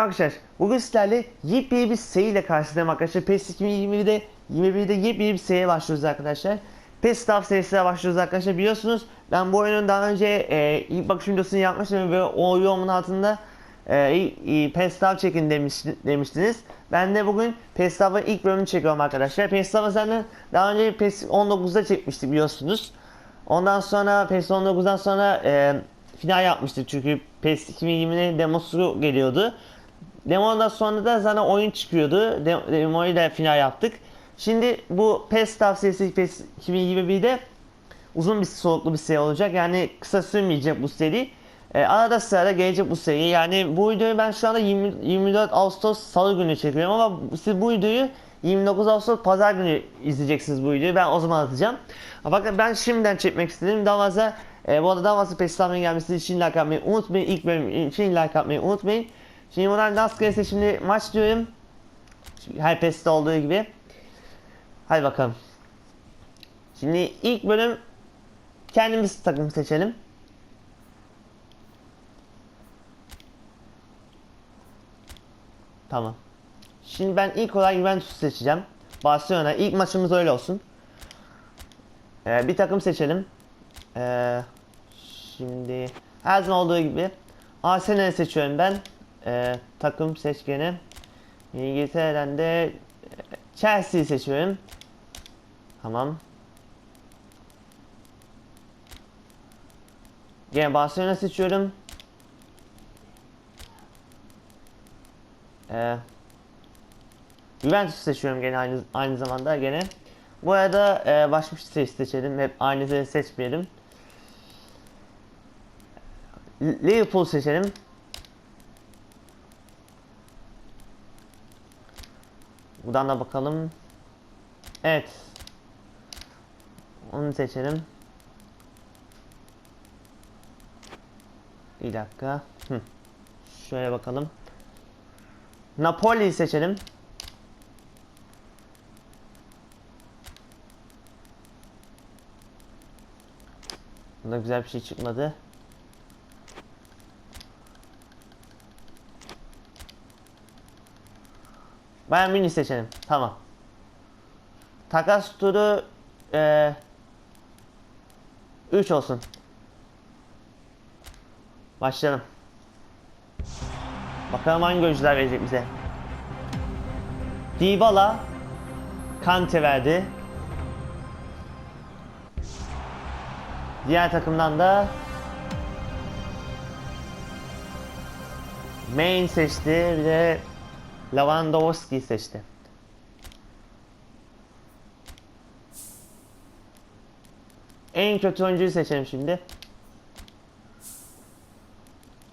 Merhaba arkadaşlar. Bugün sizlerle yepyeni bir seriyle karşınızdayım arkadaşlar. PES 2020'de 21'de yepyeni bir seriye başlıyoruz arkadaşlar. PES Staff serisine başlıyoruz arkadaşlar. Biliyorsunuz ben bu oyunun daha önce e, ilk bakış videosunu yapmıştım ve o yorumun altında e, e, PES Staff çekin demiş, demiştiniz. Ben de bugün PES Staff'ın ilk bölümünü çekiyorum arkadaşlar. PES Staff'ı zaten daha önce PES 19'da çekmiştik biliyorsunuz. Ondan sonra PES 19'dan sonra e, final yapmıştık çünkü PES 2020'nin demosu geliyordu. Demodan sonra da zaten oyun çıkıyordu. De- Demoyu da final yaptık. Şimdi bu PES tavsiyesi PES 2021'de uzun bir soluklu bir seri olacak. Yani kısa sürmeyecek bu seri. E, arada sırada gelecek bu seri. Yani bu videoyu ben şu anda 20, 24 Ağustos Salı günü çekiyorum ama siz bu videoyu 29 Ağustos Pazar günü izleyeceksiniz bu videoyu. Ben o zaman atacağım. Bakın ben şimdiden çekmek istedim. Daha e, bu arada daha fazla PES gelmesi için like atmayı unutmayın. İlk bölüm için like atmayı unutmayın. Şimdi buradan rastgele seçimli maç diyorum. Her PES'te olduğu gibi. Hadi bakalım. Şimdi ilk bölüm kendimiz takım seçelim. Tamam. Şimdi ben ilk olarak Juventus seçeceğim. Barcelona. İlk maçımız öyle olsun. Ee, bir takım seçelim. Ee, şimdi her zaman olduğu gibi Arsenal'i seçiyorum ben. Ee, takım seçkeni. İngiltere'den de e, Chelsea'yi seçiyorum. Tamam. Gene Barcelona seçiyorum. Ee, Juventus seçiyorum gene aynı aynı zamanda gene. Bu arada e, başka bir şey seçelim. Hep aynı seçmeyelim. Liverpool seçelim. Buradan da bakalım. Evet. Onu seçelim. Bir dakika. Şöyle bakalım. Napoli seçelim. Bunda güzel bir şey çıkmadı. Bayern Münih seçelim. Tamam. Takas turu 3 olsun. Başlayalım. Bakalım hangi oyuncular verecek bize. Dybala Kante verdi. Diğer takımdan da Main seçti. Bir de Lewandowski seçti. En kötü oyuncuyu seçelim şimdi.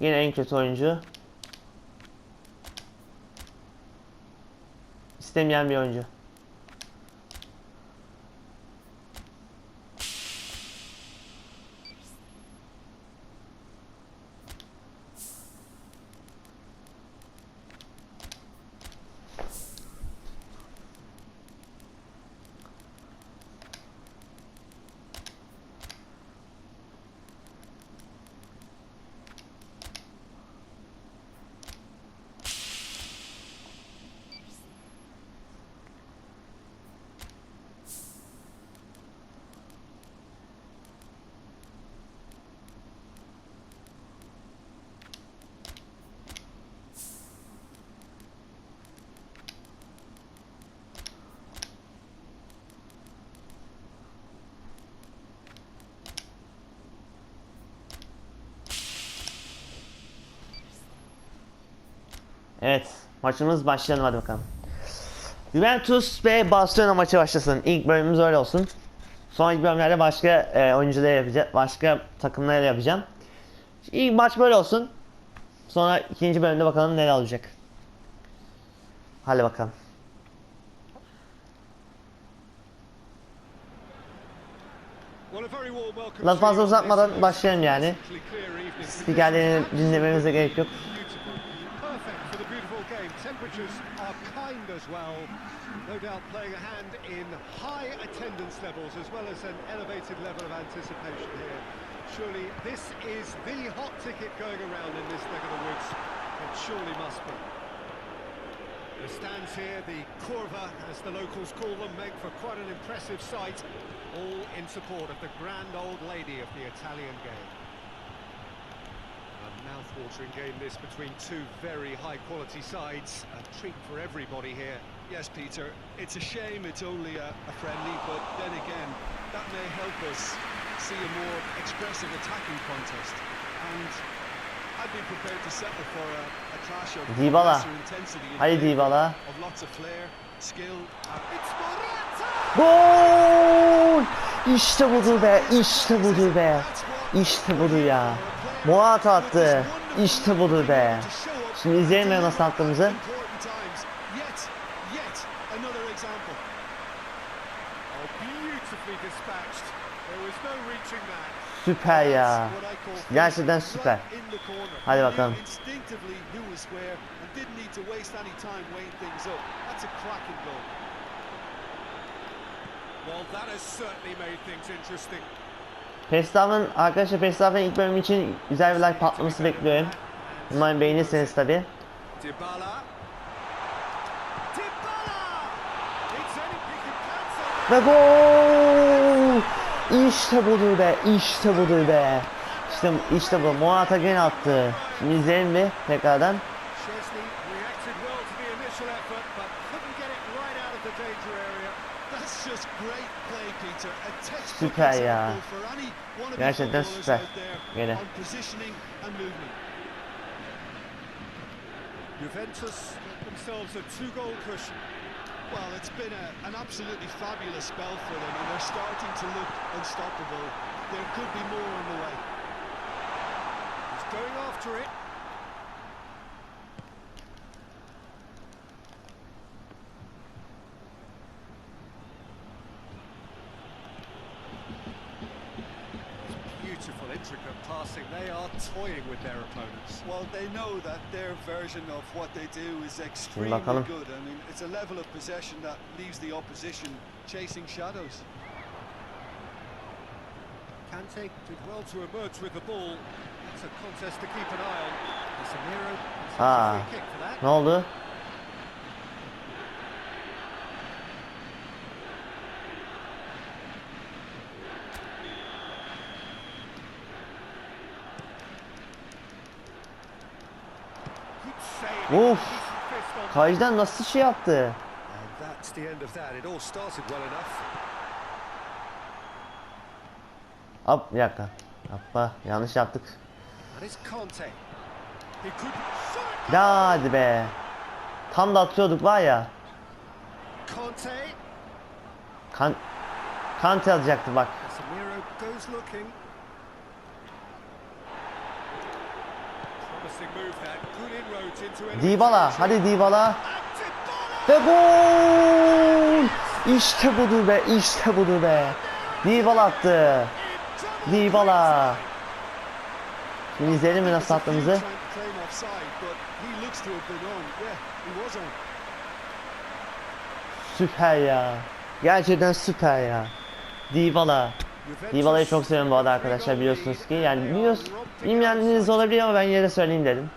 Yine en kötü oyuncu. İstemeyen bir oyuncu. Evet, maçımız başlayalım hadi bakalım. Juventus ve Barcelona maçı başlasın. İlk bölümümüz öyle olsun. Sonraki bölümlerde başka e, oyuncular yapacağım, başka takımlarla yapacağım. İlk maç böyle olsun. Sonra ikinci bölümde bakalım neler olacak. Hadi bakalım. Laf fazla uzatmadan başlayalım yani. Spikerlerini dinlememize gerek yok. Temperatures are kind as well. No doubt playing a hand in high attendance levels as well as an elevated level of anticipation here. Surely this is the hot ticket going around in this neck of the woods. It surely must be. The stands here, the Corva, as the locals call them, make for quite an impressive sight, all in support of the grand old lady of the Italian game. A mouth-watering game this between two very high-quality sides. A treat for everybody here. Yes, Peter, it's a shame it's only a, a friendly, but then again, that may help us see a more expressive attacking contest. And I'd be prepared to settle for a, a clash of Dybala. lesser intensity in Hadi Dybala. of lots of flair, skill, It's Morata! Gol! İşte budur be, işte budur be. İşte budur ya. Morata attı. İşte budur be. Şimdi izleyelim mi nasıl attığımızı? Süper ya. Gerçekten süper. Hadi bakalım. Well, that has certainly made things interesting. Pestaf'ın arkadaşlar Pestaf'ın ilk bölüm için güzel bir like patlaması bekliyorum. Umarım beğenirsiniz tabi. Ve gol! İşte budur be, işte budur be. İşte, işte bu. Morata gene attı. Şimdi izleyelim bir tekrardan. Chesney reacted That's a does stress. Get it. Positioning and movement. Juventus themselves a two-goal cushion. Well, it's been a, an absolutely fabulous spell for them, and they're starting to look unstoppable. There could be more on the way. He's going after it. Toying with their opponents. Well, they know that their version of what they do is extremely bakalım. good. I mean, it's a level of possession that leaves the opposition chasing shadows. Kante did well to emerge with the ball. It's a contest to keep an eye on. Casemiro has Ah. a free kick for that. Ne oldu? Of. Kajdan nasıl şey yaptı? Hop bir dakika. Hoppa yanlış yaptık. Ya hadi be. Tam da atıyorduk var ya. Kan Kante atacaktı bak. Dybala. Hadi Dybala. Ve gol! İşte budur be. işte budur be. Dybala attı. Dybala. Şimdi izleyelim mi nasıl attığımızı? Süper ya. Gerçekten süper ya. Dybala. Dybala'yı çok seviyorum bu arada arkadaşlar biliyorsunuz ki. Yani biliyoruz, bilmeyenleriniz olabilir ama ben yine de söyleyeyim dedim.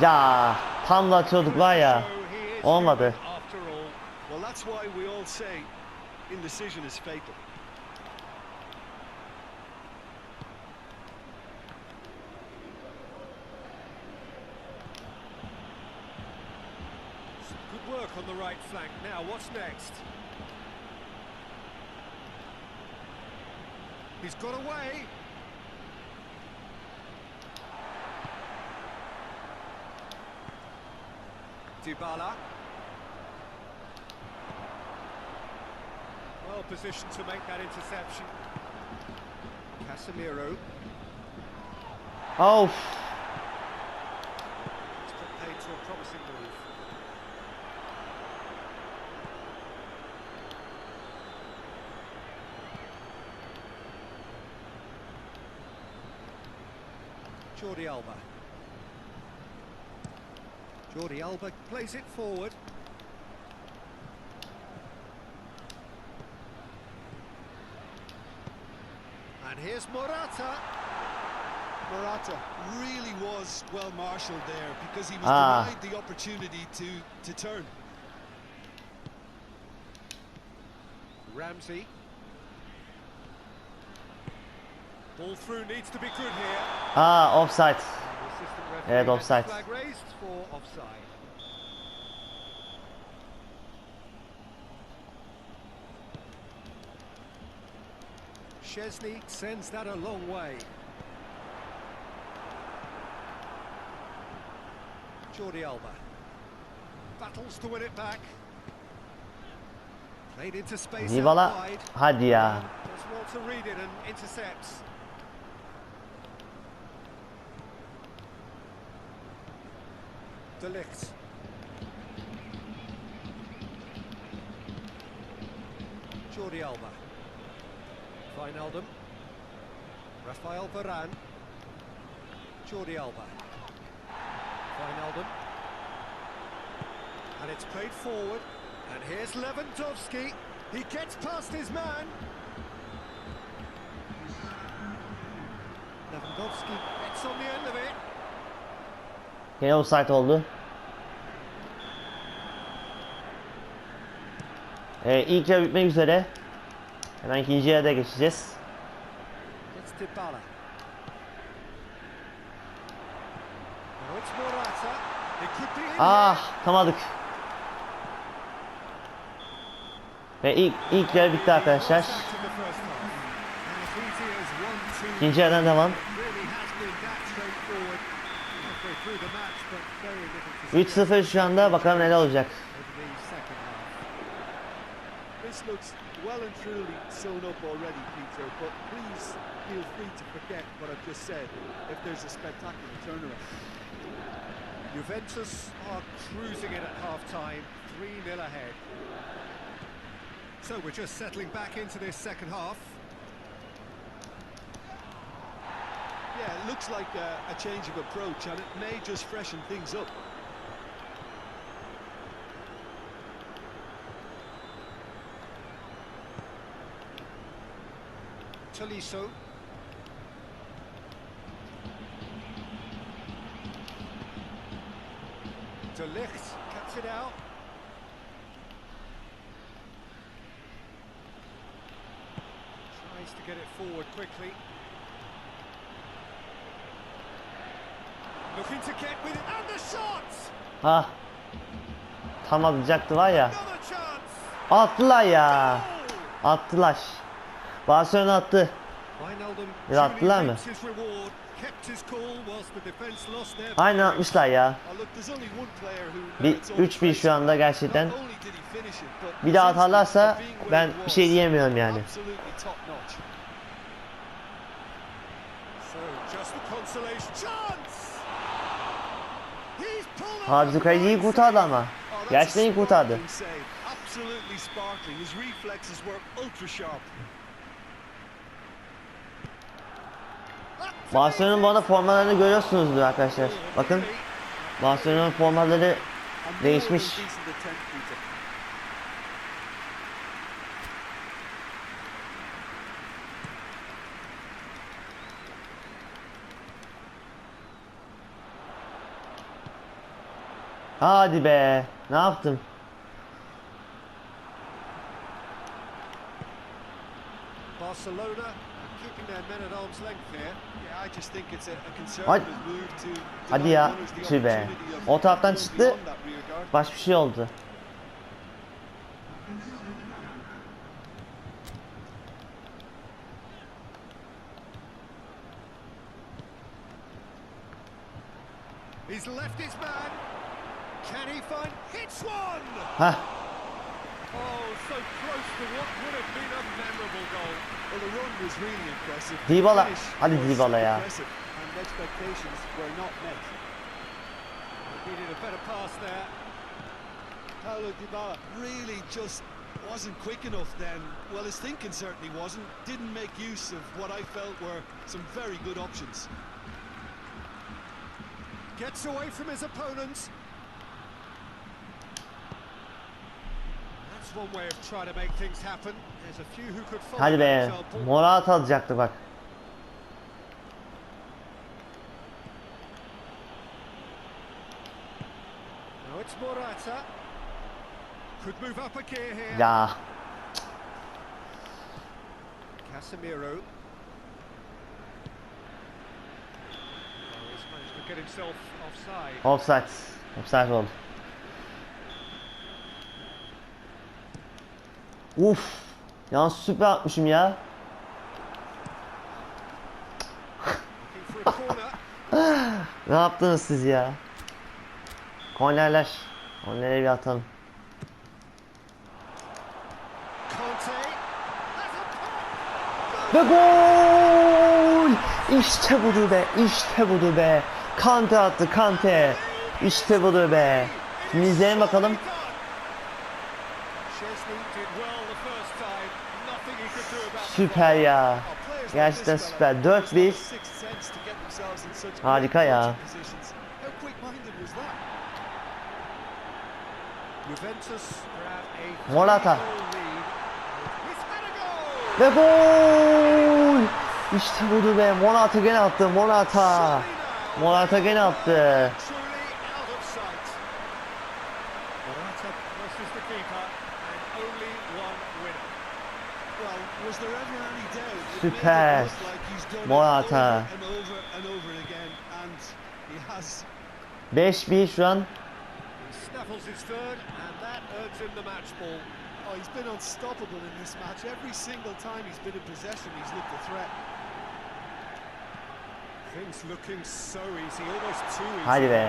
Ya tam da atıyorduk var ya. Olmadı. Work on the right flank. Now, what's next? He's got away. Dybala. Well positioned to make that interception. Casemiro. Oh. It's paid to a promising move. Jordi Alba. Jordi Alba plays it forward. And here's Morata. Morata really was well marshalled there because he was ah. denied the opportunity to, to turn. Ramsey. Ball through needs to be good here. Ha offside. The assistant referee Evet, has the offside. Flag raised for offside. Chesney sends that a long way. Jordi Alba battles to win it back. Played into space out Dybala. Hadi ya. Does to read it and intercepts. Jordi Alba. Wijnaldum. Rafael Varane. Jordi Alba. Wijnaldum. And it's played forward. And here's Lewandowski. He gets past his man. Lewandowski gets on the end of it. Gene offside oldu. Ee, ilk yarı bitmek üzere. Hemen ikinci yarıda geçeceğiz. Ah, tutamadık. Ve ilk ilk yarı bitti arkadaşlar. İkinci yarıdan devam. really has been that straightforward. Halfway through the match, but very little to see 3-0 şu anda bakalım neler olacak. Looks well and truly sewn up already, Peter, but please feel free to forget what I've just said if there's a spectacular turnaround. Juventus are cruising it at half-time, 3-0 ahead. So we're just settling back into this second half. Yeah, it looks like a, a change of approach and it may just freshen things up. Tolisso. De Ligt cuts it out. Tries to get it forward quickly. Looking to get with it, and the shot! Ha. Tam atacaktı var ya. Attılar ya. Goal! Barcelona attı. Bir attılar mı? Aynen atmışlar ya. Bir merits all 3-1 praise. şu anda gerçekten. Bir daha atarlarsa ben bir şey diyemiyorum yani. Absolutely top notch. So just a consolation chance. He's pulled off Ha bizim kaleci iyi kurtardı ama. Oh, Gerçekten iyi kurtardı. Barcelona'nın bu arada formalarını görüyorsunuzdur arkadaşlar. Bakın. Barcelona'nın formaları Değişmiş. Hadi be. Ne yaptım? Barcelona are keeping their men at arm's length here. Yeah, I just think it's a, a Hadi. ya. Tüh be. O taraftan çıktı. Başka bir şey oldu. He's left his man. Can he find? Hits one. Hah. Dybala. The finish Hadi was Dybala ya. impressive, And expectations were not met. Needed a better pass there. Paulo Dybala really just wasn't quick enough then. Well, his thinking certainly wasn't. Didn't make use of what I felt were some very good options. Gets away from his opponents. Hadi be. Morata alacaktı bak. Ya. Casemiro. Offside. Offside oldu. Uf. Ya süper atmışım ya. Ne yaptınız siz ya? Kornerler. Kornerleri bir atalım. Ve gol! İşte budur be, işte budur be. Kante attı, Kante. İşte budur be. Şimdi izleyelim bakalım. Süper ya. Gerçekten süper. fella 4-1. sixth sense to get themselves in such Harika ya. Morata. Ve gol! İşte budur be. Morata gene attı, Morata. Morata gene attı. That earns him the match ball. Oh, he's been unstoppable in this match. Every single time he's been in possession, he's looked a threat. Things looking so easy, almost too easy. Hadi be.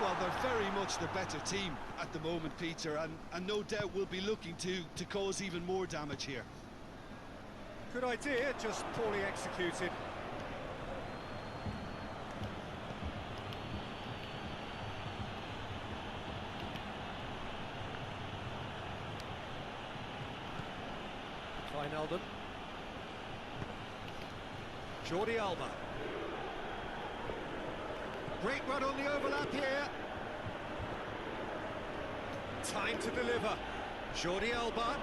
Well, they're very much the better team at the moment, Peter, and, and no doubt will be looking to, to cause even more damage here. Good idea, just poorly executed. Wijnaldum. Jordi Alba. Great run on the overlap here. Time to deliver. Jordi Alba.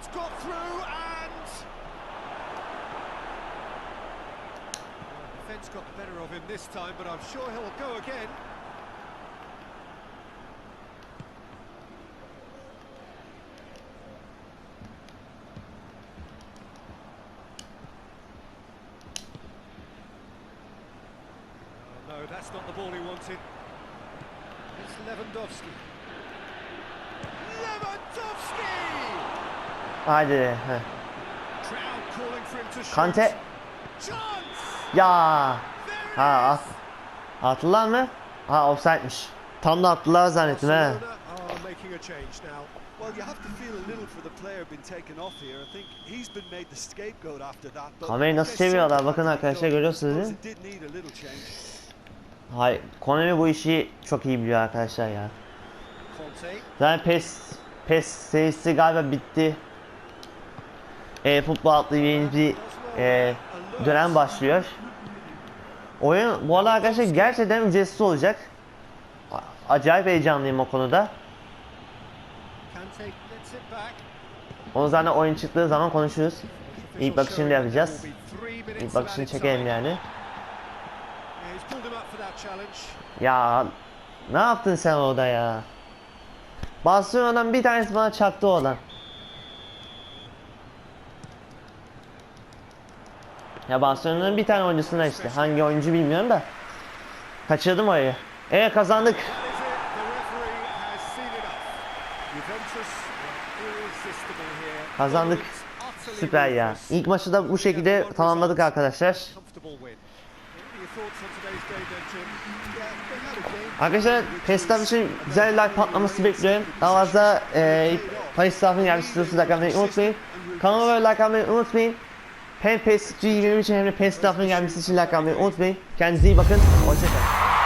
It's got through and defence got the better of him this time, but I'm sure he'll go again. Oh, no, that's not the ball he wanted. It's Lewandowski. Lewandowski! Hadi. heh. Kante. Ya. Ha at. Attılar mı? Ha offside'miş. Tam da attılar zannettim he. Kamerayı nasıl çeviriyorlar? Bakın arkadaşlar, görüyorsunuz değil mi? it did need a little change. Hay Konami bu işi çok iyi biliyor arkadaşlar ya. Zaten PES PES serisi galiba bitti. E, futbol adlı bir e, dönem başlıyor. Oyun bu arada arkadaşlar gerçekten ücretsiz olacak. Acayip heyecanlıyım o konuda. Onu zaten oyun çıktığı zaman konuşuruz. İlk bakışını da yapacağız. İlk bakışını çekelim yani. Ya ne yaptın sen orada ya? Barcelona'dan bir tanesi bana çaktı oradan. Ya Barcelona'nın bir tane oyuncusuna işte. Hangi oyuncu bilmiyorum da. Kaçırdım orayı. Evet kazandık. Kazandık. Süper ya. İlk maçı da bu şekilde tamamladık arkadaşlar. Arkadaşlar PES'ten için güzel like patlaması bekliyorum. Daha fazla e, Paris Staff'ın yaklaştırıyorsunuz like atmayı unutmayın. Kanalıma like atmayı unutmayın. Hem PES 23 için hem de PES Staff'ın gelmesi için like atmayı unutmayın. Kendinize iyi bakın. Hoşçakalın.